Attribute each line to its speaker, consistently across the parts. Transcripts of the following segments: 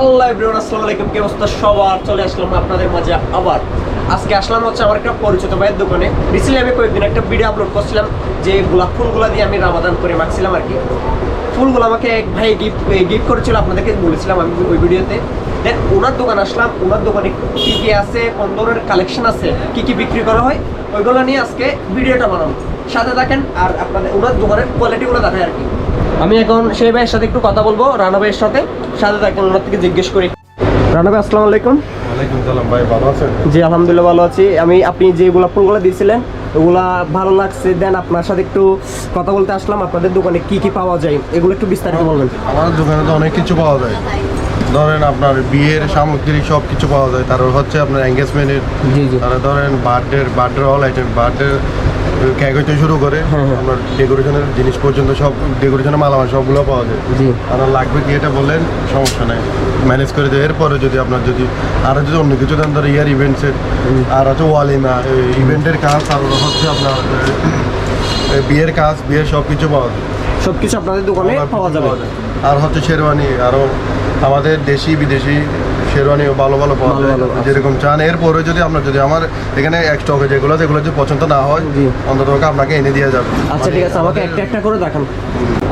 Speaker 1: আল্লাহ everyone, আসসালামু আলাইকুম। কি অবস্থা? সবার চলে আসলাম আপনাদের মাঝে আবার। আজকে আসলাম হচ্ছে আমার একটা পরিচিত ভাইয়ের দোকানে। রিসেন্টলি আমি কয়েকদিন একটা ভিডিও আপলোড করছিলাম, যে গোলাপ ফুলগুলো দিয়ে আমি রামাদান করে মাখছিলাম আর কি। ফুলগুলো আমাকে এক ভাই গিফট গিফট করেছিল, আপনাদেরকে বলেছিলাম আমি ওই ভিডিওতে দেন ওনার দোকান আসলাম। ওনার দোকানে কি কি আছে, কোন ধরনের কালেকশন আছে, কি কি বিক্রি করা হয়, ওইগুলো নিয়ে আজকে ভিডিওটা বানাবো। সাথে থাকেন আর আপনাদের, ওনার দোকানের কোয়ালিটিগুলো দেখায় আর কি। আমি এখন সেই ভাইয়ের সাথে একটু কথা বলব, রানা ভাইয়ের সাথে। সাথে থাকেন ওনার থেকে জিজ্ঞেস করি। রানা ভাই আসসালামু আলাইকুম।
Speaker 2: ওয়ালাইকুম সালাম ভাই ভালো আছেন?
Speaker 1: জি আলহামদুলিল্লাহ ভালো আছি। আমি আপনি যে গোলাপ ফুলগুলো দিয়েছিলেন ওগুলা ভালো লাগছে। দেন আপনার সাথে একটু কথা বলতে আসলাম আপনাদের দোকানে কি কি পাওয়া যায় এগুলো একটু বিস্তারিত বলবেন।
Speaker 2: আমাদের দোকানে তো অনেক কিছু পাওয়া যায়। ধরেন আপনার বিয়ের সামগ্রী সব কিছু পাওয়া যায়। তারপর হচ্ছে আপনার এঙ্গেজমেন্টের
Speaker 1: জি জি।
Speaker 2: ধরেন birthday birthday all item birthday cake হইতে শুরু করে
Speaker 1: হ্যাঁ, হ্যাঁ।
Speaker 2: আপনার ডেকোরেশনের জিনিস পর্যন্ত সব ডেকোরেশনের মালামাল সবগুলো পাওয়া যায়।
Speaker 1: জি।
Speaker 2: আপনার লাগবে কি এটা বললেন? সমস্যা নাই। ম্যানেজ করে দেয়। এরপরে যদি আপনার যদি আরও যদি অন্য কিছু দেন ধর ইয়ার ইভেন্টসের আর হচ্ছে ওয়ালিমা ইভেন্টের কাজ আর হচ্ছে আপনার এ, বিয়ের কাজ বিয়ের সব কিছু পাওয়া যায়।
Speaker 1: সব কিছু আপনাদের দোকানে পাওয়া যাবে।
Speaker 2: আর হচ্ছে শেরওয়ানি আরও আমাদের দেশি বিদেশি শেরওয়ানিও ভালো ভালো পাওয়া
Speaker 1: ভালো
Speaker 2: যায়
Speaker 1: ভালো
Speaker 2: যেরকম চান। এরপরে যদি আপনার যদি আমার এখানে এক স্টকে যেগুলো যেগুলো যদি পছন্দ না হয় অন্তত আপনাকে এনে দেওয়া যাবে।
Speaker 1: আচ্ছা ঠিক আছে আমাকে একটা একটা করে দেখান।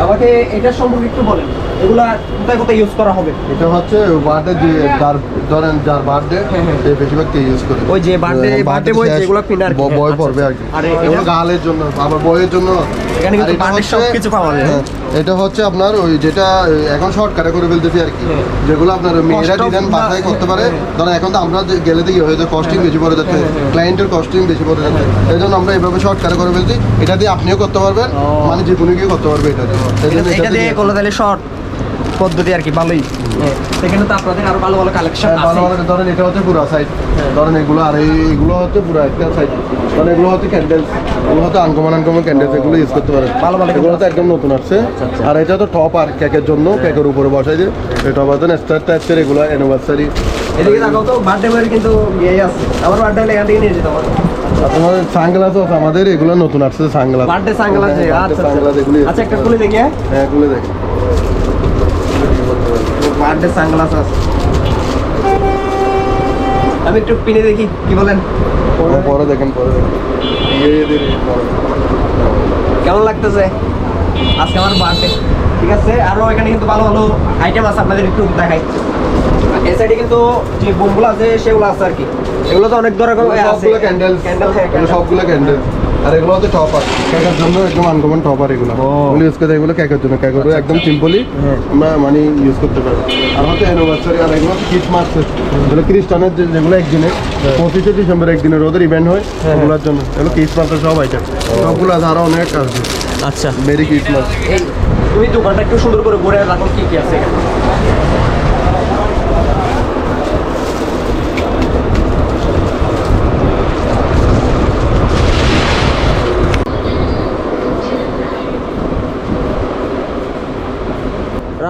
Speaker 1: আমাকে এটা সম্পর্কে একটু বলেন এগুলা কোথায় কোথায় ইউজ করা হবে?
Speaker 2: এটা হচ্ছে বার্থডে যে যার ধরেন যার বার্থডে
Speaker 1: হ্যাঁ, হ্যাঁ।
Speaker 2: সে বেশিরভাগ ইউজ করে।
Speaker 1: ওই যে যেগুলো কিনে আর কি।
Speaker 2: বয়
Speaker 1: আচ্ছা,
Speaker 2: পড়বে আর কি। এগুলো গালের জন্য আবার বইয়ের জন্য।
Speaker 1: এখানে কিন্তু birthday পাওয়া যায়।
Speaker 2: হ্যাঁ, এটা হচ্ছে আপনার ওই যেটা এখন শর্টকাটে করে ফেলতেছি আর কি।
Speaker 1: হ্যাঁ।
Speaker 2: যেগুলো আপনার মেয়েরা ডিজাইন বাছাই করতে পারে।
Speaker 1: ধরো
Speaker 2: ধরেন এখন তো আমরা যে গেলে দিই হয়ে যায় কস্টিং বেশি পড়ে যাচ্ছে
Speaker 1: হ্যাঁ, হ্যাঁ।
Speaker 2: ক্লায়েন্টের কস্টিং বেশি পড়ে যাচ্ছে। এই জন্য আমরা এভাবে শর্টকাটে করে ফেলছি। এটা দিয়ে আপনিও করতে পারবেন মানে যে কোনো কেউ করতে পারবে এটা দিয়ে।
Speaker 1: এটা- দিয়ে করলে তাহলে শর্ট পদ্ধতি আর কি ভালোই। হ্যাঁ, সেখানে তো আপনাদের আরও ভালো ভালো কালেকশন
Speaker 2: হ্যাঁ, ভালো ভালো ধরেন এটা হচ্ছে পুরো সাইড ধরেন এগুলো আর এইগুলো এগুলো হচ্ছে পুরো একটা সাইড ধরেন এগুলো হচ্ছে ক্যান্ডেল এগুলো হচ্ছে আনকমন আনকমন ক্যান্ডেলস এগুলো ইউজ করতে পারেন।
Speaker 1: ভালো ভালো
Speaker 2: এগুলো তো একদম নতুন আসছে।
Speaker 1: আচ্ছা।
Speaker 2: আর এটা তো টপ আর কেকের জন্য কেকের উপরে বসাই দিয়ে এই টপ আছে স্টার টাইপসের এগুলো অ্যানিভার্সারি
Speaker 1: এদিকে দেখাও তো বার্থডে কিন্তু ইয়ে আছে। আমার বার্থডে এখান থেকে নিয়ে যেতে পারো।
Speaker 2: আর তোমার আছে আমাদের এগুলো নতুন আসছে সানগ্লাস
Speaker 1: বার্থডে সানগ্লাস আচ্ছা
Speaker 2: সানগ্লাস এগুলো
Speaker 1: আচ্ছা। আচ্ছা একটা খুলে দেখি হ্যাঁ।
Speaker 2: হ্যাঁ এগুলো
Speaker 1: বার্থডে সানগ্লাস আছে। আমি একটু পিনে দেখি কি বলেন?
Speaker 2: পরে দেখেন পরে।
Speaker 1: কেমন লাগতেছে? আজকে আমার বার্থডে। ঠিক আছে আরও এখানে কিন্তু ভালো ভালো আইটেম আছে আপনাদের একটু দেখাই। এই সাইডে কিন্তু যে বোমগুলো আছে সেগুলো আছে আর কি। এগুলো তো অনেক ধরনের আছে।
Speaker 2: ক্যান্ডেল
Speaker 1: ক্যান্ডেল হ্যাঁ
Speaker 2: সবগুলো ক্যান্ডেল আর এগুলো হচ্ছে টপার কেকের জন্য একদম আনকমন টপার এগুলো।
Speaker 1: ও।
Speaker 2: এগুলো ইউজ করে এগুলো কেকের জন্য। কেকের একদম সিম্পলি
Speaker 1: হ্যাঁ।
Speaker 2: আমরা মানে ইউজ করতে পারি আর হচ্ছে অ্যানিভার্সারি আর এগুলো হচ্ছে ক্রিসমাস যেগুলো খ্রিস্টানের যেগুলো একদিনে পঁচিশে ডিসেম্বর একদিনের ওদের ইভেন্ট হয়
Speaker 1: হ্যাঁ।
Speaker 2: ওগুলোর জন্য। এগুলো ক্রিসমাসের সব আইটেম সবগুলো আছে আরও অনেক আসবে
Speaker 1: আচ্ছা।
Speaker 2: মেরি ক্রিসমাস
Speaker 1: এই তুমি দোকানটা একটু সুন্দর করে ঘুরে রাখো কি কি আছে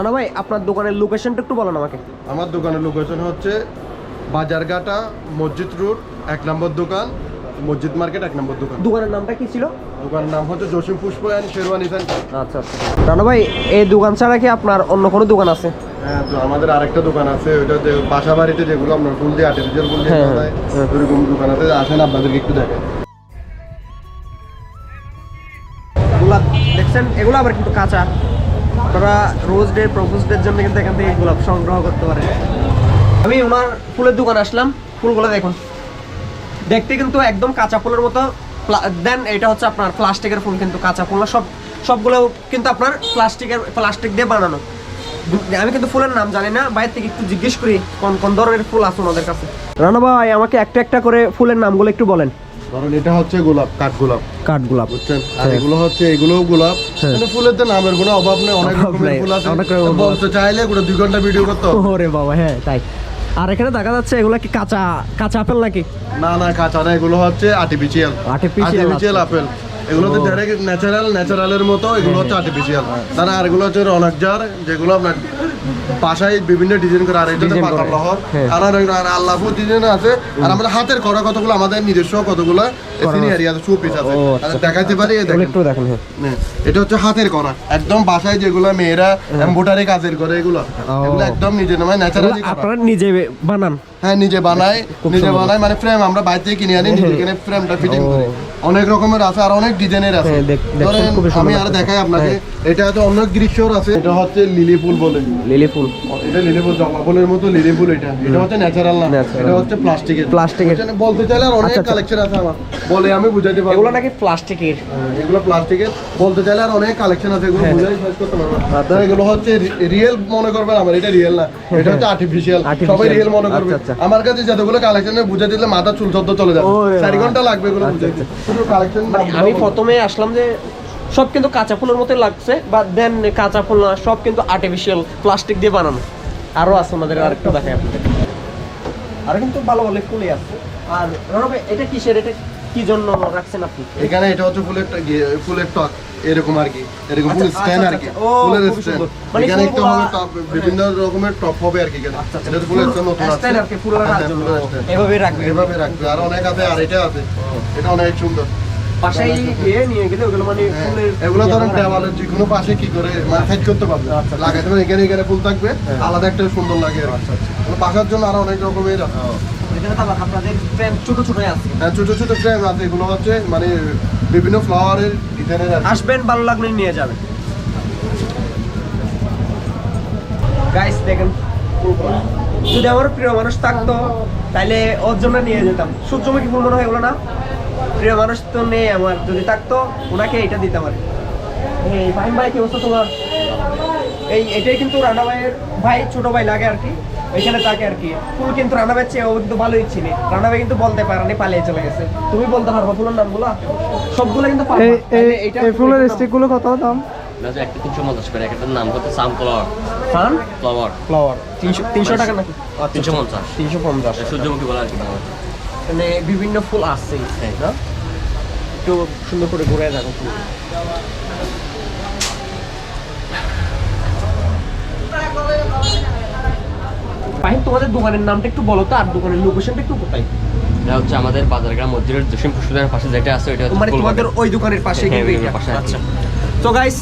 Speaker 1: রানা ভাই আপনার দোকানের লোকেশনটা একটু বলেন আমাকে।
Speaker 2: আমার দোকানের লোকেশন হচ্ছে বাজারঘাটা মসজিদ রোড এক নম্বর দোকান মসজিদ মার্কেট এক নম্বর দোকান।
Speaker 1: দোকানের নামটা কি ছিল?
Speaker 2: দোকানের নাম হচ্ছে জসিম পুষ্প অ্যান্ড শেরওয়ানি সেন্টার।
Speaker 1: আচ্ছা আচ্ছা। রানা ভাই এই দোকান ছাড়া কি আপনার অন্য কোনো দোকান আছে?
Speaker 2: হ্যাঁ তো আমাদের আরেকটা দোকান আছে ওইটা যে বাসা বাড়িতে যেগুলো আপনার ফুল দিয়ে আর্টিফিশিয়াল ফুল দিয়ে
Speaker 1: হ্যাঁ,
Speaker 2: হয়। ওইরকম দোকান আছে আসেন আপনাদেরকে একটু দেখেন
Speaker 1: দেখছেন এগুলো আবার কিন্তু কাঁচা। আপনারা রোজ ডে, প্রপোজ জন্য কিন্তু এখান থেকে গোলাপ সংগ্রহ করতে পারেন। আমি ওনার ফুলের দোকান আসলাম, ফুলগুলো দেখুন। দেখতে কিন্তু একদম কাঁচা ফুলের মতো। দেন এটা হচ্ছে আপনার প্লাস্টিকের ফুল কিন্তু, কাঁচা ফুল সব, সবগুলো কিন্তু আপনার প্লাস্টিকের, প্লাস্টিক দিয়ে বানানো। আমি কিন্তু ফুলের নাম জানি না, বাইরে থেকে একটু জিজ্ঞেস করি, কোন কোন ধরনের ফুল আছে ওনাদের কাছে। রানা ভাই, আমাকে একটা একটা করে ফুলের নামগুলো একটু বলেন।
Speaker 2: ধরুন এটা হচ্ছে গোলাপ কাঠ গোলাপ।
Speaker 1: কাঠ গোলাপ।
Speaker 2: বুঝছেন? আর
Speaker 1: হ্যাঁ।
Speaker 2: এগুলো হচ্ছে এগুলোও গোলাপ।
Speaker 1: হ্যাঁ।
Speaker 2: মানে ফুলের তো নামের কোনো অভাব নেই অনেক রকমের ফুল আছে।
Speaker 1: অনেক
Speaker 2: বলতে চাইলে পুরো দুই ঘণ্টা ভিডিও করতে।
Speaker 1: ওরে বাবা হ্যাঁ তাই। আর এখানে দেখা যাচ্ছে এগুলো কি কাঁচা কাঁচা আপেল নাকি?
Speaker 2: না না কাঁচা না এগুলো হচ্ছে আর্টিফিশিয়াল আর্টিফিশিয়াল আপেল। এগুলো তো। ডাইরেক্ট ন্যাচারাল ন্যাচারালের মতো এগুলো হচ্ছে আর্টিফিশিয়াল তারা আর এগুলো হচ্ছে রনক জার যেগুলো আপনার পাশায় বিভিন্ন ডিজাইন করে আর এটা পাতা লহর
Speaker 1: হ্যাঁ।
Speaker 2: আর আর আল্লাহু ডিজাইন আছে। আর আমাদের হাতের করা কতগুলো আমাদের নিজস্ব কতগুলো সিনিয়রি আছে। শু পিস আছে।
Speaker 1: আচ্ছা।
Speaker 2: দেখাইতে পারি? এই
Speaker 1: এগুলো
Speaker 2: দেখেন।
Speaker 1: একটু দেখেন হ্যাঁ।
Speaker 2: এটা হচ্ছে হাতের করা। একদম বাসায় যেগুলো মেয়েরা এমব্রয়ডারি কাজের করে এগুলো। এগুলো একদম নিজে নামে ন্যাচারালি
Speaker 1: আপনারা নিজে বানান?
Speaker 2: হ্যাঁ নিজে বানাই নিজে। বানাই মানে ফ্রেম আমরা বাইরে থেকে কিনে আনি নিজে এখানে ফ্রেমটা ফিটিং করি। অনেক রকমের আছে আর অনেক ডিজাইনের আছে।
Speaker 1: হ্যাঁ,
Speaker 2: আমি আর দেখাই আপনাকে। এটা তো অনেক গ্রীষ্মর আছে। এটা হচ্ছে লিলি ফুল বলে।
Speaker 1: লিলি ফুল।
Speaker 2: এটা লিলি ফুল জবা ফুলের মতো লিলি ফুল এটা। এটা হচ্ছে ন্যাচারাল না। এটা হচ্ছে প্লাস্টিকের।
Speaker 1: প্লাস্টিকের।
Speaker 2: বলতে চাইলে আর অনেক
Speaker 1: আচ্ছা, আচ্ছা।
Speaker 2: কালেকশন আছে আমার। বলে আমি বুঝাইতে পারব।
Speaker 1: এগুলো নাকি প্লাস্টিকের।
Speaker 2: এগুলো প্লাস্টিকের। বলতে চাইলে আর অনেক কালেকশন আছে এগুলো
Speaker 1: হ্যাঁ।
Speaker 2: বুঝাই শেষ করতে পারব না। এগুলো হচ্ছে রিয়েল মনে করবেন আমার এটা রিয়েল না। এটা হচ্ছে আর্টিফিশিয়াল সবাই রিয়েল মনে করবে।
Speaker 1: আচ্ছা, আচ্ছা।
Speaker 2: আমার কাছে যতগুলো কালেকশন বুঝে দিলে মাথা চুল সদ্য চলে যাবে চারি ঘণ্টা লাগবে এগুলো
Speaker 1: আচ্ছা,
Speaker 2: বুঝাইতে। শুধু কালেকশন
Speaker 1: আমি প্রথমে আসলাম যে সব কিন্তু কাঁচা ফুলের মতো লাগছে বা দেন কাঁচা ফুল না সব কিন্তু আর্টিফিশিয়াল প্লাস্টিক দিয়ে বানানো। আরও আছে ওনাদের আরেকটু দেখাই আপনাদের। আর কিন্তু ভালো ভালো ফুলই আছে। আর এটা কিসের? এটা কি জন্য রাখছেন আপনি
Speaker 2: এখানে এটা হচ্ছে ফুলের ফুলের টক এরকম আর কি এরকম ফুল
Speaker 1: আচ্ছা,
Speaker 2: স্ট্যান্ড
Speaker 1: আচ্ছা,
Speaker 2: আর কি
Speaker 1: আচ্ছা।
Speaker 2: ফুলের স্ট্যান্ড
Speaker 1: মানে
Speaker 2: এখানে একটা হবে টপ বিভিন্ন রকমের টপ হবে আর কি এখানে। এটা ফুলের জন্য নতুন
Speaker 1: stand আর কি, ফুলের
Speaker 2: হ্যাঁ,
Speaker 1: জন্য। এভাবে রাখবে।
Speaker 2: এভাবে রাখবে আর অনেক আছে আর এটা আছে এটা অনেক সুন্দর
Speaker 1: গিয়ে নিয়ে গেলে ওগুলো মানে ফুলের
Speaker 2: হ্যাঁ, এগুলো ধরেন দেওয়ালের যে কোনো পাশে কি করে মানে সেট করতে পারবে
Speaker 1: আচ্ছা, আচ্ছা।
Speaker 2: লাগাতে এখানে এখানে ফুল থাকবে আলাদা একটা সুন্দর লাগে। কি। মানে বাসার জন্য আরও অনেক রকমের
Speaker 1: ছোট ছোট আছে।
Speaker 2: হ্যাঁ, ছোট ছোট ফ্রেম আছে এগুলো হচ্ছে মানে বিভিন্ন ফ্লাওয়ারের ডিজাইনের
Speaker 1: আসবেন ভালো লাগলে নিয়ে যাবেন। গাইস দেখেন যদি আমার প্রিয় মানুষ থাকতো তাহলে ওর জন্য নিয়ে যেতাম। সূর্যমুখী ফুল মনে হয় এগুলো না? প্রিয় মানুষ তো নেই আমার যদি থাকতো ওনাকে এটা দিতাম আর এই ভাই ভাই কি অবস্থা তোমার? এই এটাই কিন্তু রানা ভাইয়ের ভাই ছোট ভাই লাগে আর কি। এখানে থাকে আর কি। ফুল কিন্তু রানা ভাইয়ের চেয়ে ও কিন্তু ভালোই চিনি রানা ভাই কিন্তু বলতে পারেনি পালিয়ে চলে গেছে। তুমি বলতে পারব ফুলের নামগুলো? সবগুলো কিন্তু
Speaker 3: এই ফুলের
Speaker 1: নাম-
Speaker 3: স্টিকগুলো কত দাম?
Speaker 4: একটা তিনশো পঞ্চাশ করে একটার নাম হচ্ছে সানফ্লাওয়ার
Speaker 1: ফান
Speaker 4: ফ্লাওয়ার
Speaker 1: ফ্লাওয়ার তিনশো তিনশো টাকা নাকি?
Speaker 4: তিনশো পঞ্চাশ।
Speaker 1: তিনশো পঞ্চাশ।
Speaker 4: সূর্যমুখী বলে আর কি বাংলা
Speaker 1: মানে বিভিন্ন ফুল আসছে। না? একটু সুন্দর করে ঘুরে দেখো ফুল। ফাহিম তোমাদের দোকানের নামটা একটু বলো তো আর দোকানের লোকেশনটা একটু কোথায়?
Speaker 4: এটা হচ্ছে আমাদের বাজারগ্রাম মসজিদের জসিম পুষ্পদানের পাশে যেটা আছে ওইটা
Speaker 1: মানে তোমাদের ওই দোকানের পাশে
Speaker 4: হ্যাঁ,
Speaker 1: কিন্তু। আচ্ছা। তো গাইস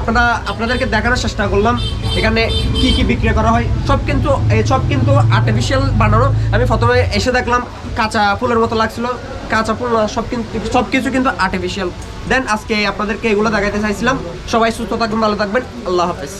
Speaker 1: আপনারা, আপনাদেরকে দেখানোর চেষ্টা করলাম এখানে কি কি বিক্রি করা হয়। সব কিন্তু সব কিন্তু আর্টিফিশিয়াল বানানো। আমি প্রথমে এসে দেখলাম কাঁচা ফুলের মতো লাগছিল। কাঁচা ফুল, সব কিন্তু সব কিছু কিন্তু আর্টিফিশিয়াল দেন আজকে আপনাদেরকে এগুলো দেখাতে চাইছিলাম। সবাই সুস্থ থাকবেন ভালো থাকবেন। আল্লাহ হাফেজ।